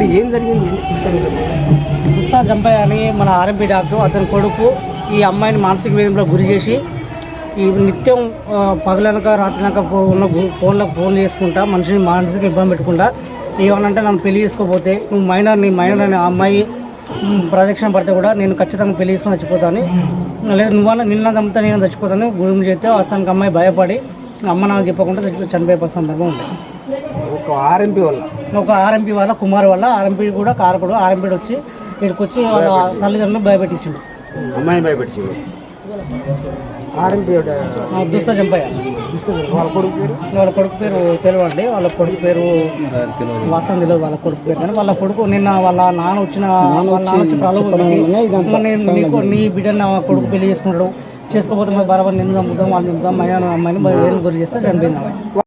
ఇక్కడ ఏం జరిగింది? గుస్సా జంపయ్య అని మన ఆర్ఎంపీ డాక్టర్ అతని కొడుకు ఈ అమ్మాయిని మానసిక వేధంలో గురి చేసి ఈ నిత్యం పగలనక రాత్రినక ఉన్న ఫోన్లకు ఫోన్ చేసుకుంటా మనిషిని మానసిక ఇబ్బంది పెట్టుకుంటా. ఏమనంటే నన్ను పెళ్ళి చేసుకోపోతే నువ్వు మైనర్ నీ మైనర్ అనే ఆ అమ్మాయి ప్రదక్షిణ పడితే కూడా నేను ఖచ్చితంగా పెళ్ళి చేసుకుని చచ్చిపోతాను లేదు నువ్వన్నా నిన్న చంపుతా నేను చచ్చిపోతాను గురించి చేస్తే వస్తానికి అమ్మాయి భయపడి అమ్మ నాన్న చెప్పకుండా చచ్చిపోయి చనిపోయే సందర్భం ఉంటాయి ఒక ఆర్ఎంపీ వల్ల. ఒక ఆర్ఎంపీ వల్ల కుమార్ వల్ల ఆర్ఎంపీ కూడా కారకుడు ఆర్ఎంపీ వచ్చి ఇక్కడికి వచ్చి వాళ్ళ తల్లిదండ్రులు భయపెట్టించిండు. అమ్మాయిని భయపెట్టి ఆర్ఎంపీ దుస్త చంపయ్య. వాళ్ళ కొడుకు పేరు? వాళ్ళ కొడుకు పేరు తెలియండి వాళ్ళ కొడుకు పేరు తెలియదు. వాళ్ళ కొడుకు పేరు కానీ వాళ్ళ కొడుకు నిన్న వాళ్ళ నాన్న వచ్చిన వాళ్ళ నాన్న వచ్చి ప్రలోభం పెట్టి, "అమ్మ, నేను నీకు నీ బిడ్డ నా కొడుకు పెళ్ళి చేసుకుంటాడు. చేసుకోకపోతే మరి బరాబర్ నిన్ను చంపుతాం వాళ్ళు చంపుతాం అమ్మాయి అమ్మాయిని వేలు గురి చేస్తే చనిపోయింది